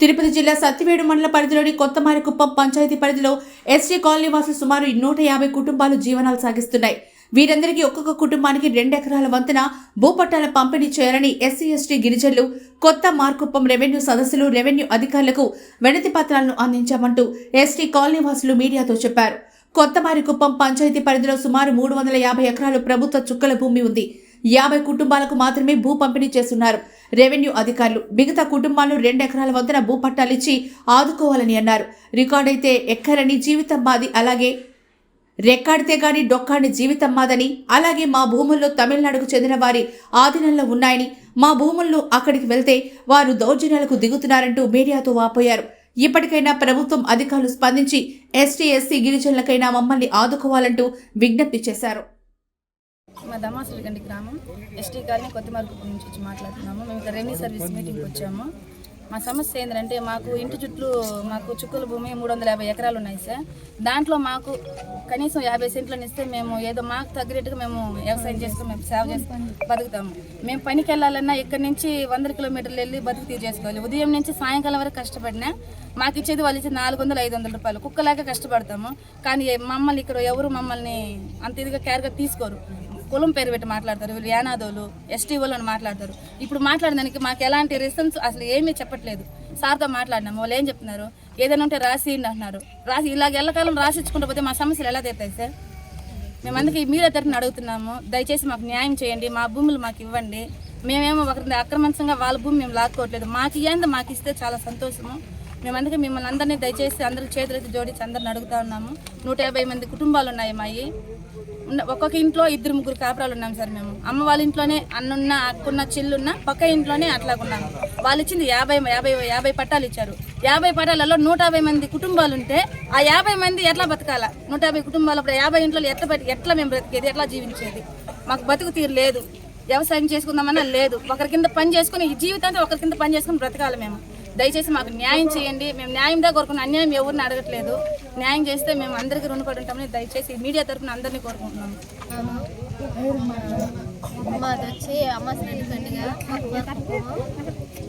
తిరుపతి జిల్లా సత్తివేడు మండల పరిధిలోని కొత్తమారికుప్పం పంచాయతీ పరిధిలో ఎస్టీ కాలనీ వాసులు సుమారు నూట యాభై కుటుంబాలు జీవనాలు సాగిస్తున్నాయి. వీరందరికీ ఒక్కొక్క కుటుంబానికి రెండెకరాల వంతున భూపట్టాల పంపిణీ చేయాలని ఎస్సీ ఎస్టీ గిరిజనులు కొత్త మార్కుప్పం రెవెన్యూ సదస్సులు రెవెన్యూ అధికారులకు వినతి పత్రాలను అందించామంటూ ఎస్టీ కాలనీ వాసులు మీడియాతో చెప్పారు. కొత్తమారికుప్పం పంచాయతీ పరిధిలో సుమారు మూడు వందల యాభై ఎకరాలు ప్రభుత్వ చుక్కల భూమి ఉంది. యాభై కుటుంబాలకు మాత్రమే భూ పంపిణీ చేస్తున్నారు. రెవెన్యూ అధికారులు మిగతా కుటుంబాలు రెండు ఎకరాల వద్దన భూ పట్టాలిచ్చి ఆదుకోవాలని అన్నారు. రికార్డైతే ఎక్కరని జీవితం మాది అలాగే రెక్కాడితే గాని డొక్కాని జీవితం మాదని అలాగే మా భూముల్లో తమిళనాడుకు చెందిన వారి ఆధీనంలో ఉన్నాయని మా భూములను అక్కడికి వెళ్తే వారు దౌర్జన్యాలకు దిగుతున్నారంటూ మీడియాతో వాపోయారు. ఇప్పటికైనా ప్రభుత్వం అధికారులు స్పందించి ఎస్టీ ఎస్సీ గిరిజనులకైనా మమ్మల్ని ఆదుకోవాలంటూ విజ్ఞప్తి చేశారు. మా దమాసులగండి గ్రామం ఎస్టీ కాలనీ కొత్తమరుపు నుంచి వచ్చి మాట్లాడుతున్నాము. మేము ఇక్కడ రెవెన్యూ సర్వీస్ మీటింగ్కి వచ్చాము. మా సమస్య ఏంటంటే మాకు ఇంటి చుట్టూ మాకు చుక్కల భూమి మూడు వందల యాభై ఎకరాలు ఉన్నాయి సార్. దాంట్లో మాకు కనీసం యాభై సెంట్లను ఇస్తే మేము ఏదో మాకు తగ్గట్టుగా మేము వ్యవసాయం చేసుకుని మేము సేవ చేసుకొని బతుకుతాము. మేము పనికి వెళ్ళాలన్నా ఇక్కడి నుంచి వందల కిలోమీటర్లు వెళ్ళి బతుకు చేసుకోవాలి. ఉదయం నుంచి సాయంకాలం వరకు కష్టపడినా మాకు ఇచ్చేది వాళ్ళు ఇచ్చేది నాలుగు వందలు ఐదు వందల రూపాయలు. కుక్కలాగా కష్టపడతాము. కానీ మమ్మల్ని ఇక్కడ ఎవరు మమ్మల్ని అంత ఇదిగా కేర్గా తీసుకోరు. కులం పేరు పెట్టి మాట్లాడతారు వీళ్ళు యానాదోలు ఎస్టీ వాళ్ళు అని మాట్లాడతారు. ఇప్పుడు మాట్లాడడానికి మాకు ఎలాంటి రెస్పాన్స్ అసలు ఏమీ చెప్పట్లేదు. సార్తో మాట్లాడినాము వాళ్ళు ఏం చెప్తున్నారు? ఏదైనా ఉంటే రాసి అంటున్నారు. రాసి ఇలాగ ఎల్లకాలం రాసి ఇచ్చుకుంటూ పోతే మా సమస్యలు ఎలా తీరుతాయి సార్? మేము అందుకే తరఫున అడుగుతున్నాము దయచేసి మాకు న్యాయం చేయండి మా భూములు మాకు ఇవ్వండి. మేమేమో ఒకరి అక్రమంగా వాళ్ళ భూమి మేము లాక్కోవట్లేదు. మాకు ఇయ్యంది మాకు ఇస్తే చాలా సంతోషము. మేము అందుకే మిమ్మల్ని అందరినీ దయచేసి అందరూ చేతులైతే జోడించి అందరిని అడుగుతా ఉన్నాము. నూట యాభై మంది కుటుంబాలు ఉన్నాయి మాయి ఉన్న ఒక్కొక్క ఇంట్లో ఇద్దరు ముగ్గురు కాపురాలు ఉన్నాం సార్ మేము. అమ్మ వాళ్ళ ఇంట్లోనే అన్నున్న అక్కున్న చిల్లున్న పక్క ఇంట్లోనే అట్లాగున్నాం. వాళ్ళు ఇచ్చింది యాభై యాభై యాభై పట్టాలు ఇచ్చారు. యాభై పట్టాలలో నూట యాభై మంది కుటుంబాలు ఉంటే ఆ యాభై మంది ఎట్లా బతకాల? నూట యాభై కుటుంబాలు అప్పుడు యాభై ఇంట్లో ఎట్లా బతి ఎట్లా మేము బ్రతికేది? ఎట్లా జీవించేది? మాకు బతుకు తీరు లేదు. వ్యవసాయం చేసుకుందామన్నా లేదు. ఒకరి కింద పని చేసుకుని ఈ జీవితాంతం ఒకరి కింద పని చేసుకుని బ్రతకాలి మేము. దయచేసి మాకు న్యాయం చేయండి. మేము న్యాయం దా కోరుకున్న అన్యాయం ఎవరిని అడగట్లేదు. న్యాయం చేస్తే మేము అందరికీ రుణపడి ఉంటామని దయచేసి మీడియా తరఫున అందరినీ కోరుకుంటున్నాము. మాది వచ్చి అమ్మశ్రేణి పండుగ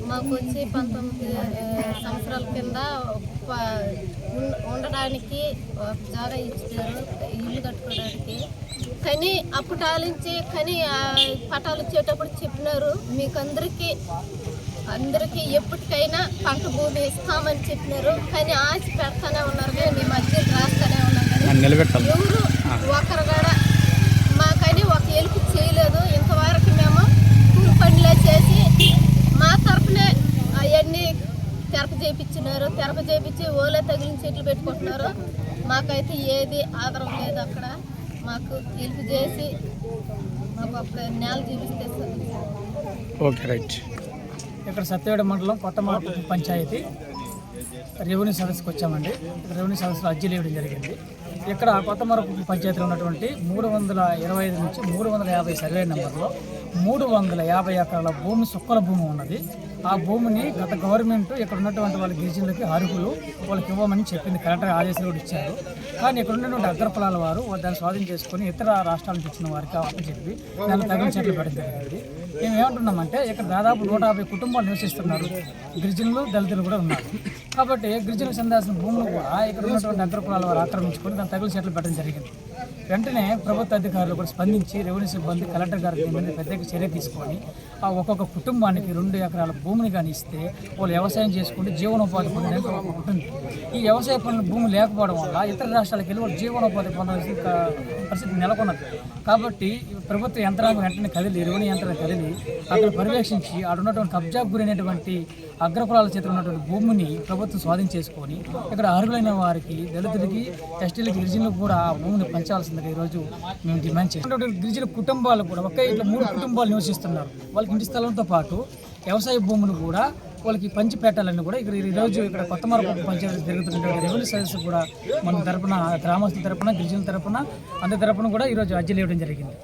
మాకు వచ్చి పంతొమ్మిది సంవత్సరాల కింద ప- ఉండడానికి జాగా ఇచ్చారు ఇల్లు కట్టుకోవడానికి. కానీ అప్పుడు కానీ పటాలు ఇచ్చేటప్పుడు చెప్పినారు. మీకు అందరికీ అందరికీ ఎప్పటికైనా పంట భూమి ఇస్తామని చెప్పినారు. కానీ ఆశ పెడతానే ఉన్నారు కానీ మేము అద్దె రాస్తానే ఉన్నాం ఎవరు ఒకరు కూడా మాకని ఒక ఎలుపు చేయలేదు. ఇంతవరకు మేము కూలి పనులే చేసి మా తరపునే అవన్నీ తెరప చేయించినారు తెరప చేయించి ఓలే తగిలిన చెట్లు పెట్టుకుంటున్నారు. మాకైతే ఏది ఆధారం లేదు అక్కడ. మాకు ఎలుపు చేసి మాకు అప్పుడు నేల చూపిస్తే ఓకే రైట్. ఇక్కడ సత్యవేడ మండలం కొత్త మార్పు పంచాయతీ. రెవెన్యూ సదస్సుకు వచ్చామండి రెవెన్యూ సదస్సులో అర్జీలు ఇవ్వడం జరిగింది. ఇక్కడ కొత్త మరపు పంచాయతీలో ఉన్నటువంటి మూడు వందల ఇరవై ఐదు నుంచి మూడు వందల యాభై సర్వే నెంబర్లో మూడు వందల యాభై ఎకరాల భూమి సుక్కల భూమి ఉన్నది. ఆ భూమిని గత గవర్నమెంట్ ఇక్కడ ఉన్నటువంటి వాళ్ళ గిరిజనులకి అర్హులు వాళ్ళకి ఇవ్వమని చెప్పింది కలెక్టర్ ఆదేశాలు కూడా ఇచ్చారు. కానీ ఇక్కడ ఉన్నటువంటి అగ్రపలాల వారు దాన్ని స్వాధీనం చేసుకొని ఇతర రాష్ట్రాల నుంచి వచ్చిన వారికి అప్పచెప్పి దాన్ని తగిన చెట్లు పెట్టడం జరిగింది. మేము ఏమంటున్నామంటే ఇక్కడ దాదాపు నూట యాభై కుటుంబాలు నివసిస్తున్నారు. గిరిజనులు దళితులు కూడా ఉన్నారు. కాబట్టి గిరిజనులు చెందాల్సిన భూములు కూడా ఇక్కడ ఉన్నటువంటి అగ్రకులాల వారు ఆక్రమించుకొని దాన్ని తగులు చెట్లు పెట్టడం జరిగింది. వెంటనే ప్రభుత్వ అధికారులు కూడా స్పందించి రెవెన్యూ సిబ్బంది కలెక్టర్ గారి మీద ప్రత్యేక చర్య తీసుకొని ఆ ఒక్కొక్క కుటుంబానికి రెండు ఎకరాల భూమిని కానీ ఇస్తే వాళ్ళు వ్యవసాయం చేసుకుంటే జీవనోపాధి పొందడానికి ఒక ఉంటుంది. ఈ వ్యవసాయ పనులు భూమి లేకపోవడం వల్ల ఇతర రాష్ట్రాలకు వెళ్ళి వాళ్ళు జీవనోపాధి పొందాల్సిన పరిస్థితి నెలకొన్నది. కాబట్టి ప్రభుత్వ యంత్రాంగం వెంటనే కదిలి రెవెన్యూ యంత్రం కదిలి అక్కడ పర్యవేక్షించి అక్కడ ఉన్నటువంటి కబ్జాకు గురైనటువంటి అగ్రకులాల చేత ఉన్నటువంటి భూమిని ప్రభుత్వం స్వాధీనం చేసుకొని ఇక్కడ అర్హులైన వారికి దళితులకి ఎస్టీలకి గిరిజనులకు కూడా ఆ భూమిని పంచాల్సిందిగా ఈరోజు మేము డిమాండ్ చేస్తున్నాం. గిరిజన కుటుంబాలు కూడా ఒకే ఇట్లా మూడు కుటుంబాలు నివసిస్తున్నారు. వాళ్ళకి ఇంటి స్థలంతో పాటు వ్యవసాయ భూములు కూడా వాళ్ళకి పంచి పెట్టాలని కూడా ఇక్కడ ఈరోజు ఇక్కడ కొత్త మార్పు పంచాయతీ జరుగుతున్నటువంటి రెవెన్యూ సర్వీస్ కూడా మన తరపున గ్రామస్తుల తరపున గిరిజనుల తరపున అందరి తరపున కూడా ఈరోజు అర్జీలు ఇవ్వడం జరిగింది.